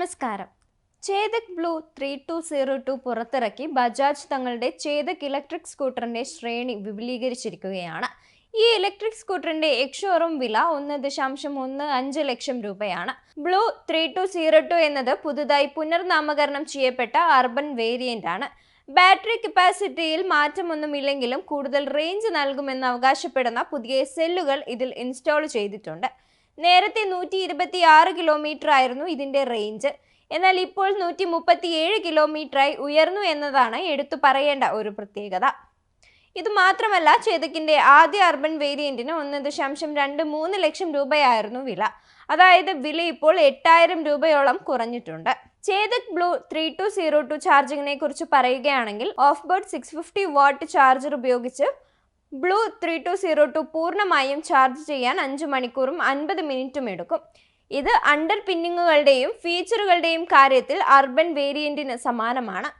നമസ്കാരം. Chetak blue three two zero two പുറത്തിറക്കി ബജാജ് തങ്ങളുടെ ചേതക് ഇലക്ട്രിക് സ്കൂട്ടറിന്റെ ശ്രേണി വിപുലീകരിച്ചിരിക്കുകയാണ്. ഈ ഇലക്ട്രിക് സ്കൂട്ടറിന്റെ എക്സ്ഷോറൂം വില ഒന്ന് ദശാംശം ഒന്ന് അഞ്ച് ലക്ഷം രൂപയാണ്. Blue three two zero two എന്നത് പുതുതായി പുനർനാമകരണം ചെയ്യപ്പെട്ട അർബൻ വേരിയന്റ് ആണ് ബാറ്ററി കപ്പാസിറ്റിയിൽ മാറ്റമൊന്നുമില്ലെങ്കിലും കൂടുതൽ റേഞ്ച് നൽകുമെന്ന് അവകാശപ്പെടുന്ന പുതിയ സെല്ലുകൾ ഇതിൽ ഇൻസ്റ്റാൾ ചെയ്തിട്ടുണ്ട്. നേരത്തെ നൂറ്റി ഇരുപത്തി ആറ് കിലോമീറ്റർ ആയിരുന്നു ഇതിന്റെ റേഞ്ച്. എന്നാൽ ഇപ്പോൾ നൂറ്റി മുപ്പത്തി ഏഴ് കിലോമീറ്ററായി ഉയർന്നു എന്നതാണ് എടുത്തു പറയേണ്ട ഒരു പ്രത്യേകത. ഇത് മാത്രമല്ല ആദ്യ അർബൻ വേരിയന്റിന് ഒന്ന് ദശാംശം രണ്ട് മൂന്ന് ലക്ഷം രൂപയായിരുന്നു വില. അതായത് വില ഇപ്പോൾ എട്ടായിരം രൂപയോളം കുറഞ്ഞിട്ടുണ്ട്. Chetak blue three two zero two ചാർജിങ്ങിനെ കുറിച്ച് പറയുകയാണെങ്കിൽ off board six fifty watt charger ഉപയോഗിച്ച് blue three two zero two പൂർണമായും ചാർജ് ചെയ്യാൻ അഞ്ച് മണിക്കൂറും അൻപത് മിനിറ്റും എടുക്കും. ഇത് അണ്ടർ പിന്നിങ്ങുകളുടെയും ഫീച്ചറുകളുടെയും കാര്യത്തിൽ അർബൻ വേരിയന്റിന് സമാനമാണ്.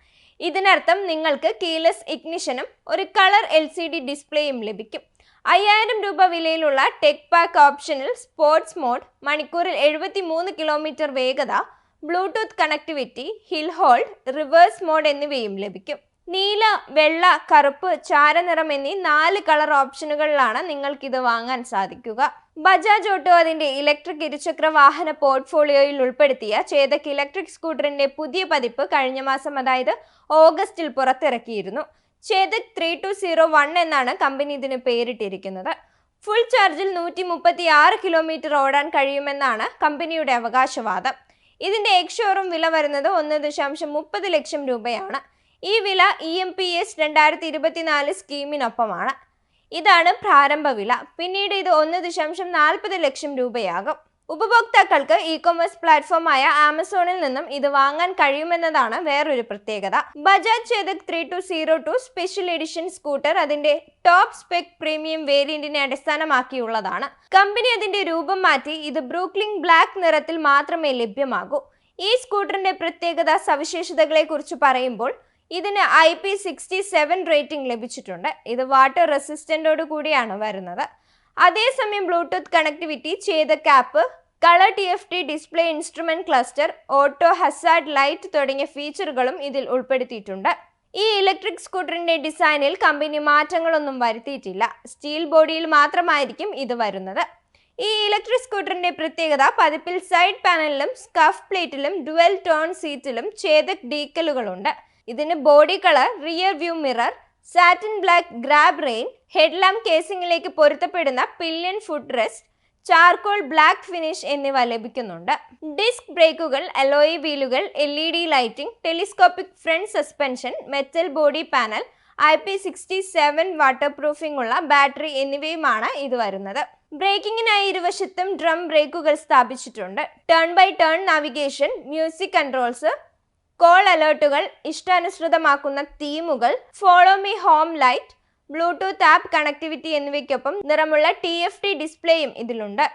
ഇതിനർത്ഥം നിങ്ങൾക്ക് കീലെസ് ഇഗ്നിഷനും ഒരു കളർ എൽ സി ഡി ഡിസ്പ്ലേയും ലഭിക്കും. അയ്യായിരം രൂപ വിലയിലുള്ള ടെക് പാക്ക് ഓപ്ഷനിൽ സ്പോർട്സ് മോഡ് മണിക്കൂറിൽ എഴുപത്തി മൂന്ന് കിലോമീറ്റർ വേഗത Bluetooth connectivity hill hold reverse mode എന്നിവയും ലഭിക്കും. നീല വെള്ള കറുപ്പ് ചാരനിറം എന്നീ നാല് കളർ ഓപ്ഷനുകളിലാണ് നിങ്ങൾക്കിത് വാങ്ങാൻ സാധിക്കുക. ബജാജ് ഓട്ടോ അതിന്റെ ഇലക്ട്രിക് ഇരുചക്ര വാഹന പോർട്ട്ഫോളിയോയിൽ ഉൾപ്പെടുത്തിയ ചേതക് ഇലക്ട്രിക് സ്കൂട്ടറിന്റെ പുതിയ പതിപ്പ് കഴിഞ്ഞ മാസം അതായത് ഓഗസ്റ്റിൽ പുറത്തിറക്കിയിരുന്നു. Chetak three two zero one എന്നാണ് കമ്പനി ഇതിന് പേരിട്ടിരിക്കുന്നത്. ഫുൾ ചാർജിൽ നൂറ്റി മുപ്പത്തി ആറ് കിലോമീറ്റർ ഓടാൻ കഴിയുമെന്നാണ് കമ്പനിയുടെ അവകാശവാദം. ഇതിന്റെ എക്സ്ഷോറും വില വരുന്നത് ഒന്ന് ദശാംശം മുപ്പത് ലക്ഷം രൂപയാണ്. ഈ വില ഇ എം പി എസ് രണ്ടായിരത്തി ഇരുപത്തിനാല് സ്കീമിനൊപ്പമാണ്. ഇതാണ് പ്രാരംഭ വില പിന്നീട് ഇത് ഒന്ന് ദശാംശം നാൽപ്പത് ലക്ഷം രൂപയാകും. ഉപഭോക്താക്കൾക്ക് ഇ കൊമേഴ്സ് പ്ലാറ്റ്ഫോമായ ആമസോണിൽ നിന്നും ഇത് വാങ്ങാൻ കഴിയുമെന്നതാണ് വേറൊരു പ്രത്യേകത. Bajaj Chetak three two zero two special edition scooter അതിന്റെ ടോപ്പ് സ്പെക് പ്രീമിയം വേരിയന്റിനെ അടിസ്ഥാനമാക്കിയുള്ളതാണ്. കമ്പനി അതിന്റെ രൂപം മാറ്റി ഇത് ബ്രൂക്ലിംഗ് ബ്ലാക്ക് നിറത്തിൽ മാത്രമേ ലഭ്യമാകൂ. ഈ സ്കൂട്ടറിന്റെ പ്രത്യേകത സവിശേഷതകളെ കുറിച്ച് പറയുമ്പോൾ ഇതിന് I P sixty seven rating ലഭിച്ചിട്ടുണ്ട്. ഇത് വാട്ടർ റെസിസ്റ്റന്റോട് കൂടിയാണ് വരുന്നത്. അതേസമയം ബ്ലൂടൂത്ത് കണക്ടിവിറ്റി ചെയ്ത cap colour T F T display instrument cluster auto hazard light തുടങ്ങിയ ഫീച്ചറുകളും ഇതിൽ ഉൾപ്പെടുത്തിയിട്ടുണ്ട്. ഈ ഇലക്ട്രിക് സ്കൂട്ടറിന്റെ ഡിസൈനിൽ കമ്പനി മാറ്റങ്ങളൊന്നും വരുത്തിയിട്ടില്ല. സ്റ്റീൽ ബോഡിയിൽ മാത്രമായിരിക്കും ഇത് വരുന്നത്. ഈ ഇലക്ട്രിക് സ്കൂട്ടറിന്റെ പ്രത്യേകത പതിപ്പിൽ സൈഡ് പാനലിലും സ്കഫ് പ്ലേറ്റിലും ഡുവൽ ടോൺ സീറ്റിലും ഛേദക് ഡീക്കലുകളുണ്ട് ഇതിന് body colour rear view mirror satin black grab rail headlamp കേസിംഗിലേക്ക് പൊരുത്തപ്പെടുന്ന pillion foot rest charcoal black finish എന്നിവ ലഭിക്കുന്നുണ്ട്. ഡിസ്ക് ബ്രേക്കുകൾ alloy വീലുകൾ L E D lighting telescopic front suspension metal body panel I P sixty seven water proofing ഉള്ള battery എന്നിവയുമാണ് ഇത് വരുന്നത്. ബ്രേക്കിങ്ങിനായി ഇരുവശത്തും ഡ്രം ബ്രേക്കുകൾ സ്ഥാപിച്ചിട്ടുണ്ട്. Turn by turn navigation music controls call അലേർട്ടുകൾ ഇഷ്ടാനുസൃതമാക്കുന്ന തീമുകൾ follow me home light Bluetooth app connectivity എന്നിവയ്ക്കൊപ്പം നിറമുള്ള ടി എഫ് ടി ഡിസ്പ്ലേയും ഇതിലുണ്ട്.